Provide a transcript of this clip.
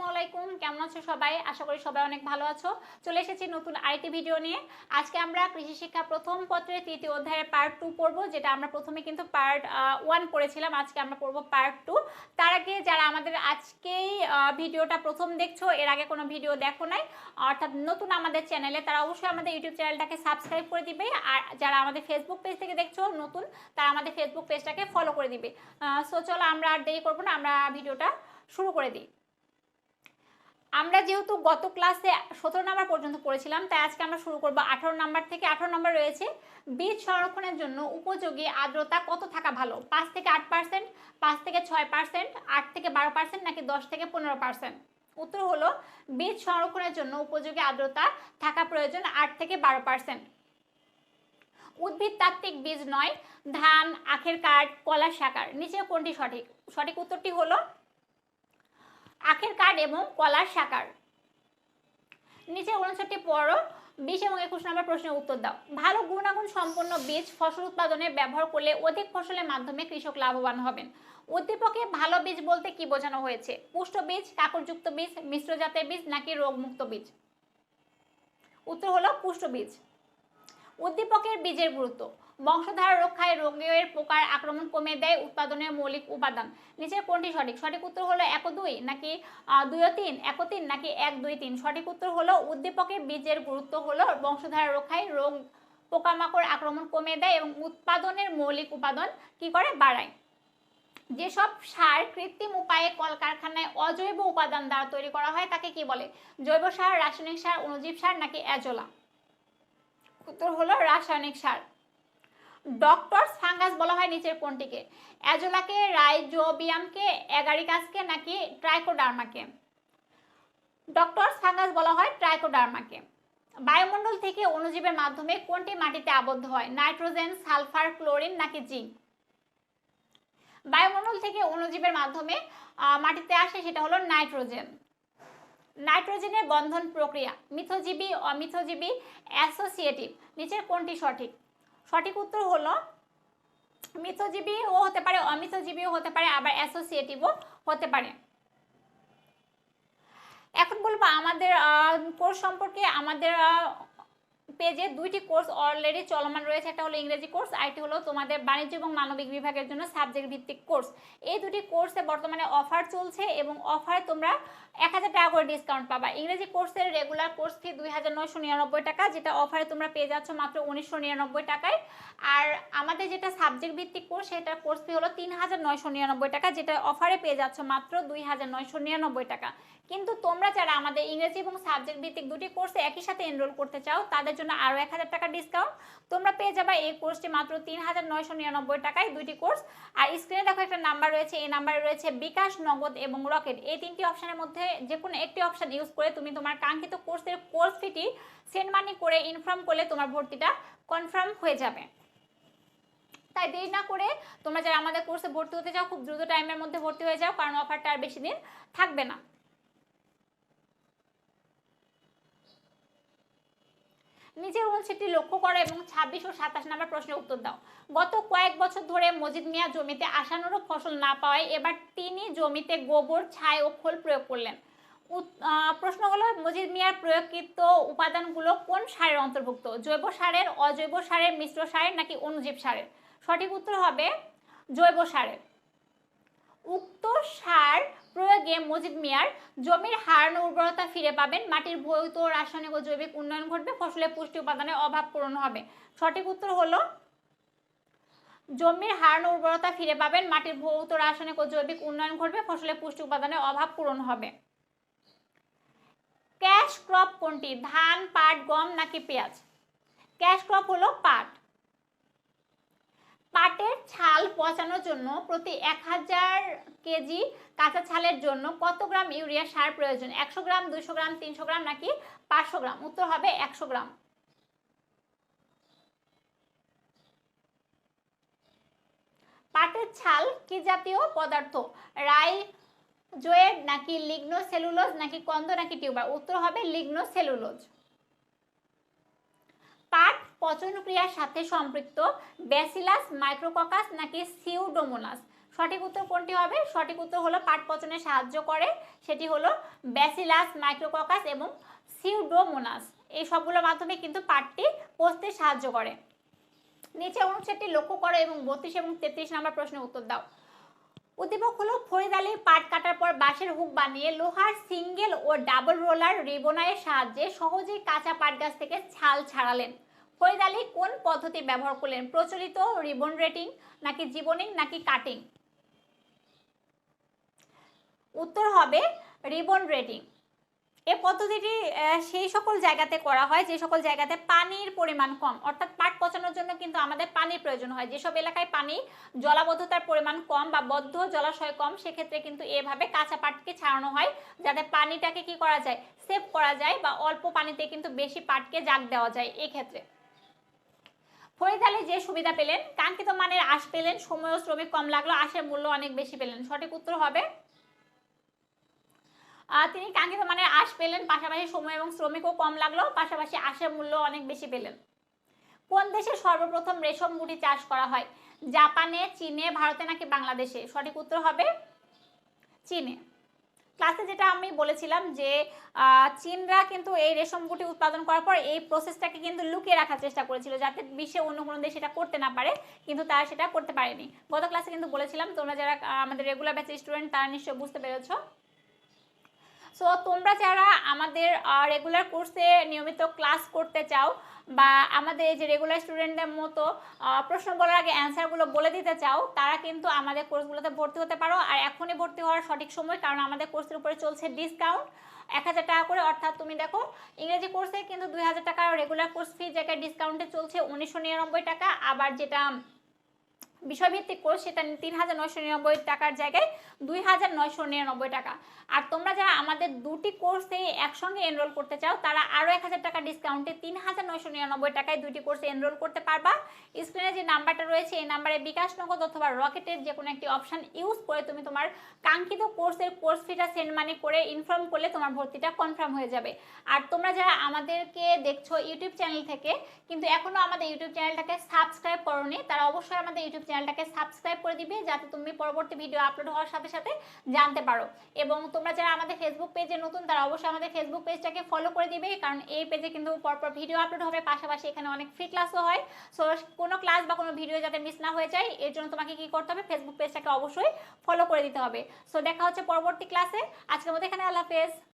আসসালামু আলাইকুম। কেমন আছো সবাই? আশা করি সবাই অনেক ভালো আছো। চলে এসেছি নতুন আইটি ভিডিও নিয়ে। আজকে আমরা কৃষি শিক্ষা প্রথম পত্রের তৃতীয় অধ্যায়ের পার্ট টু পড়ব, যেটা আমরা প্রথমে কিন্তু পার্ট ওয়ান পড়েছিলাম। আজকে আমরা পড়ব পার্ট টু তার আগে যারা আমাদের আজকেই ভিডিওটা প্রথম দেখছ, এর আগে কোনো ভিডিও দেখো নাই, অর্থাৎ নতুন আমাদের চ্যানেলে তারা অবশ্যই আমাদের ইউটিউব চ্যানেলটাকে সাবস্ক্রাইব করে দিবে। আর যারা আমাদের ফেসবুক পেজ থেকে দেখছ, নতুন, তারা আমাদের ফেসবুক পেজটাকে ফলো করে দিবে। সো চলো আমরা আর দেরি করব না, আমরা ভিডিওটা শুরু করে দিই। আমরা যেহেতু গত ক্লাসে সতেরো নাম্বার পর্যন্ত পড়েছিলাম, তাই আজকে আমরা শুরু করব আঠারো নাম্বার থেকে আঠারো নাম্বার রয়েছে। বীজ সংরক্ষণের জন্য উপযোগী আর্দ্রতা কত থাকা ভালো? পাঁচ থেকে আট পার্সেন্ট পাঁচ থেকে ছয় পার্সেন্ট আট থেকে বারো পার্সেন্ট নাকি দশ থেকে পনেরো পার্সেন্ট উত্তর হলো, বীজ সংরক্ষণের জন্য উপযোগী আর্দ্রতা থাকা প্রয়োজন আট থেকে বারো পার্সেন্ট উদ্ভিদ তাত্ত্বিক বীজ নয়, ধান, আখের কাঠ, কলা শাকার নিচে কোনটি সঠিক? সঠিক উত্তরটি হলো আখের কাঠ এবং কলার শাকার নিচে উনষট্টি পড়ো বিশ এবং একুশ নম্বর প্রশ্নের উত্তর দাও। ভালো গুণাগুণ সম্পন্ন বীজ ফসল উৎপাদনে ব্যবহার করলে অধিক ফসলের মাধ্যমে কৃষক লাভবান হবেন। উদ্দীপকে ভালো বীজ বলতে কি বোঝানো হয়েছে? পুষ্ট বীজ কাকরযুক্ত বীজ, মিশ্র জাতের বীজ নাকি রোগমুক্ত বীজ? উত্তর হলো পুষ্ট বীজ। উদ্দীপকের বীজের গুরুত্ব। বংশধারা রক্ষায় রোগের পোকার আক্রমণ কমে দেয় উৎপাদনের মৌলিক উপাদান। নিচের কোনটি সঠিক? সঠিক উত্তর হলো এক দুই নাকি দুই তিন? এক তিন নাকি এক, দুই, তিন? সঠিক উত্তর হলো উদ্দীপকের বীজের গুরুত্ব হলো বংশধারা রক্ষায় রোগ, পোকামাকড় আক্রমণ কমে দেয় এবং উৎপাদনের মৌলিক উপাদান কি করে? বাড়ায়। যেসব সার কৃত্রিম উপায়ে কলকারখানায় অজৈব উপাদান দ্বারা তৈরি করা হয় তাকে কি বলে? জৈব সার, রাসায়নিক সার, অনুজীব সার নাকি অ্যাজোলা? উত্তর হলো রাসায়নিক সার। ডক্টরস ফাঙ্গাস বলা হয় নিচের কোনটিকে অ্যাজোলাকে, রাইজোবিয়ামকে, অ্যাগারিকাসকে নাকি ট্রাইকোডার্মাকে? ডক্টরস ফাঙ্গাস বলা হয় ট্রাইকোডার্মাকে। বায়ুমণ্ডল থেকে অণুজীবের মাধ্যমে কোনটি মাটিতে আবদ্ধ হয়? নাইট্রোজেন, সালফার, ক্লোরিন নাকি জিঙ্ক? বায়ুমণ্ডল থেকে অণুজীবের মাধ্যমে মাটিতে আসে সেটা হলো নাইট্রোজেন। নাইট্রোজেনের বন্ধন প্রক্রিয়া, মিথজীবী, অমিথজীবী, অ্যাসোসিয়েটিভ, নিচের কোনটি সঠিক? সঠিক উত্তর হলো ও হতে পারে, অমিথজীবীও হতে পারে, আবার অ্যাসোসিয়েটিভও হতে পারে। এখন বলব আমাদের কোর্স সম্পর্কে আমাদের পেজে দুইটি কোর্স অলরেডি চলমান রয়েছে। একটা হলো ইংরেজি কোর্স, আরেকটি হলো তোমাদের বাণিজ্য এবং মানবিক বিভাগের জন্য সাবজেক্ট ভিত্তিক কোর্স। এই দুটি কোর্সে বর্তমানে অফার চলছে এবং অফারে তোমরা এক হাজার টাকা করে ডিসকাউন্ট পাবা। ইংরেজি কোর্সের রেগুলার কোর্স ফি দুই হাজার নয়শো নিরানব্বই টাকা, যেটা অফারে তোমরা পেয়ে যাচ্ছ মাত্র উনিশশো নিরানব্বই টাকায়। আর আমাদের যেটা সাবজেক্ট ভিত্তিক কোর্স, সেটার কোর্স ফি হলো তিন হাজার নয়শো নিরানব্বই টাকা, যেটা অফারে পেয়ে যাচ্ছ মাত্র দুই হাজার নয়শো নিরানব্বই টাকা। কিন্তু তোমরা যারা আমাদের ইংরেজি এবং সাবজেক্ট ভিত্তিক দুটি কোর্সে একই সাথে এনরোল করতে চাও, তাদের জন্য আরও এক হাজার টাকা ডিসকাউন্ট তোমরা পেয়ে যাবে এই কোর্সটি মাত্র তিন হাজার নয়শো নিরানব্বই টাকায় দুইটি কোর্স আর স্ক্রিনে দেখো একটা নাম্বার রয়েছে, এই নাম্বারে রয়েছে বিকাশ, নগদ এবং রকেট। এই তিনটি অপশানের মধ্যে যে কোনো একটি অপশান ইউজ করে তুমি তোমার কাঙ্ক্ষিত কোর্সের কোর্স ফিটি সেন্ড মানি করে ইনফর্ম করলে তোমার ভর্তিটা কনফার্ম হয়ে যাবে। তাই দেরি না করে তোমরা যারা আমাদের কোর্সে ভর্তি হতে চাও, খুব দ্রুত টাইমের মধ্যে ভর্তি হয়ে যাও, কারণ অফারটা আর বেশি দিন থাকবে না। নিচের অনুচ্ছেদটি লক্ষ্য করো এবং ছাব্বিশ ও সাতাশ নম্বর প্রশ্নের উত্তর দাও। গত কয়েক বছর ধরে মজিদ মিয়া জমিতে আশানুরূপ ফসল না পাওয়ায় এবার তিনি জমিতে গোবর, ছাই ও খোল প্রয়োগ করলেন। প্রশ্ন হলো, মজিদ মিয়ার প্রয়োগকৃত উপাদানগুলো কোন সারের অন্তর্ভুক্ত? জৈব সারের, অজৈব সারের, মিশ্র সারের নাকি অনুজীব সারের? সঠিক উত্তর হবে জৈব সারের। উক্ত সার প্রয়োগে মজিদ মিয়ার জমির হারানো উর্বরতা ফিরে পাবেন। মাটির ভৌত, রাসায়নিক ও জৈবিক উন্নয়ন ঘটবে। ফসলের পুষ্টি উপাদানের অভাব পূরণ হবে। সঠিক উত্তর হলো, জমির হারানো উর্বরতা ফিরে পাবেন। মাটির ভৌত, রাসায়নিক ও জৈবিক উন্নয়ন ঘটবে। ফসলের পুষ্টি উপাদানের অভাব পূরণ হবে। ক্যাশ ক্রপ কোনটি? ধান, পাট, গম নাকি পেঁয়াজ? ক্যাশ ক্রপ হলো পাট। পাটের ছাল পচানোর জন্য প্রতি এক হাজার কেজি কাঁচা ছালের জন্য কত গ্রাম ইউরিয়া সার প্রয়োজন? একশো গ্রাম, দুশো গ্রাম, তিনশো গ্রাম নাকি পাঁচশো গ্রাম? উত্তর হবে একশো গ্রাম। পাটের ছাল কি জাতীয় পদার্থ? রাই জোয়েড নাকি লিগনো সেলুলোজ নাকি কন্দ নাকি টিউবার? উত্তর হবে লিগনো সেলুলোজ পচন ক্রিয়ার সাথে সম্পৃক্ত ব্যাসিলাস, মাইক্রোককাস নাকি সিউডোমোনাস? সঠিক উত্তর কোনটি হবে? সঠিক উত্তর হলো পাট পচনে সাহায্য করে। সেটি হলো ব্যাসিলাস, মাইক্রোককাস এবং সিউডোমোনাস। এই সবগুলোর মাধ্যমে কিন্তু পাটটি পচতে সাহায্য করে। নিচে অনুচ্ছেদটি লক্ষ্য করো এবং বত্রিশ এবং তেত্রিশ নম্বর প্রশ্নের উত্তর দাও। উদ্দীপক হলো ফরিদ আলী পাট কাটার পর বাঁশের হুক বানিয়ে লোহার সিঙ্গেল ও ডাবল রোলার রিবোনায়ের সাহায্যে সহজেই কাঁচা পাট গাছ থেকে ছাল ছাড়ালেন। ফরিদ আলী কোন পদ্ধতি ব্যবহার করলেন? প্রচলিত রিবন রেটিং নাকি জীবনিং নাকি কাটিং? উত্তর হবে রিবন রেটিং। এ পদ্ধতিটি সেই সকল জায়গাতে করা হয়, যে সকল জায়গাতে পানির পরিমাণ কম। অর্থাৎ পাট পচানোর জন্য কিন্তু আমাদের পানির প্রয়োজন হয়। যেসব এলাকায় পানি জলাবদ্ধতার পরিমাণ কম বা বদ্ধ জলাশয় কম, সেক্ষেত্রে কিন্তু এভাবে কাঁচা পাটকে ছাড়ানো হয়, যাতে পানিটাকে কি করা যায়, সেভ করা যায় বা অল্প পানিতে কিন্তু বেশি পাটকে জাগ দেওয়া যায় এই ক্ষেত্রে ফরিদ আলী যে সুবিধা পেলেন, কাঙ্ক্ষিত মানের আশ পেলেন, সময় ও শ্রমিক কম লাগল, আশের মূল্য অনেক বেশি পেলেন। সঠিক উত্তর হবে তিনি কাঙ্ক্ষিত মানের আশ পেলেন, পাশাপাশি সময় এবং শ্রমিকও কম লাগল, পাশাপাশি আশের মূল্য অনেক বেশি পেলেন। কোন দেশে সর্বপ্রথম রেশম গুটি চাষ করা হয়? জাপানে, চীনে, ভারতে নাকি বাংলাদেশে? সঠিক উত্তর হবে, চীনে। ক্লাসে যেটা আমি বলেছিলাম যে চীনরা কিন্তু এই রেশম গুটি উৎপাদন করার পর এই প্রসেসটাকে কিন্তু লুকিয়ে রাখার চেষ্টা করেছিল যাতে বিশ্বে অন্য কোনো দেশ সেটা করতে না পারে, কিন্তু তারা সেটা করতে পারেনি। গত ক্লাসে কিন্তু বলেছিলাম, তোমরা যারা আমাদের রেগুলার ব্যাচের স্টুডেন্ট তারা নিশ্চয়ই বুঝতে পেরেছ। সো তোমরা যারা আমাদের রেগুলার কোর্সে নিয়মিত ক্লাস করতে চাও বা আমাদের যে রেগুলার স্টুডেন্টদের মতো প্রশ্ন বলার আগে অ্যান্সারগুলো বলে দিতে চাও, তারা কিন্তু আমাদের কোর্সগুলোতে ভর্তি হতে পারো। আর এখনই ভর্তি হওয়ার সঠিক সময়, কারণ আমাদের কোর্সের উপরে চলছে ডিসকাউন্ট এক হাজার টাকা করে, অর্থাৎ তুমি দেখো, ইংরেজি কোর্সে কিন্তু দুই হাজার টাকা রেগুলার কোর্স ফি জায়গায় ডিসকাউন্টে চলছে উনিশশো নিরানব্বই টাকা। আবার যেটা বিষয়ভিত্তিক কোর্স, সেটা তিন হাজার নয়শো নিরানব্বই টাকার জায়গায় দুই হাজার নয়শো নিরানব্বই টাকা। আর তোমরা যারা আমাদের দুটি কোর্সে একসঙ্গে এনরোল করতে চাও, তারা আরও এক হাজার টাকা ডিসকাউন্টে তিন হাজার নয়শো নিরানব্বই টাকায় দুটি কোর্সে এনরোল করতে পারবা। স্ক্রিনে যে নাম্বারটা রয়েছে, এই নাম্বারে বিকাশ নগদ অথবা রকেটের যে কোনো একটি অপশন ইউজ করে তুমি তোমার কাঙ্ক্ষিত কোর্সের কোর্স ফিটা সেন্ড মানি করে ইনফর্ম করলে তোমার ভর্তিটা কনফার্ম হয়ে যাবে। আর তোমরা যারা আমাদেরকে দেখছ ইউটিউব চ্যানেল থেকে, কিন্তু এখনও আমাদের ইউটিউব চ্যানেলটাকে সাবস্ক্রাইব করোনি, তারা অবশ্যই আমাদের ইউটিউব চ্যানেলটাকে সাবস্ক্রাইব করে দিবে, যাতে তুমি পরবর্তী ভিডিও আপলোড হওয়ার সাথে সাথে জানতে পারো। এবং তোমরা যারা আমাদের ফেসবুক পেজে নতুন, তারা অবশ্যই আমাদের ফেসবুক পেজটাকে ফলো করে দিবে, কারণ এই পেজে কিন্তু পরপর ভিডিও আপলোড হবে। পাশাপাশি এখানে অনেক ফ্রি ক্লাসও হয়। সো কোনো ক্লাস বা কোনো ভিডিও যাতে মিস না হয়ে যায়, এর জন্য তোমাকে কি করতে হবে? ফেসবুক পেজটাকে অবশ্যই ফলো করে দিতে হবে। সো দেখা হচ্ছে পরবর্তী ক্লাসে আজকের মধ্যে এখানে, আল্লাহ হাফেজ।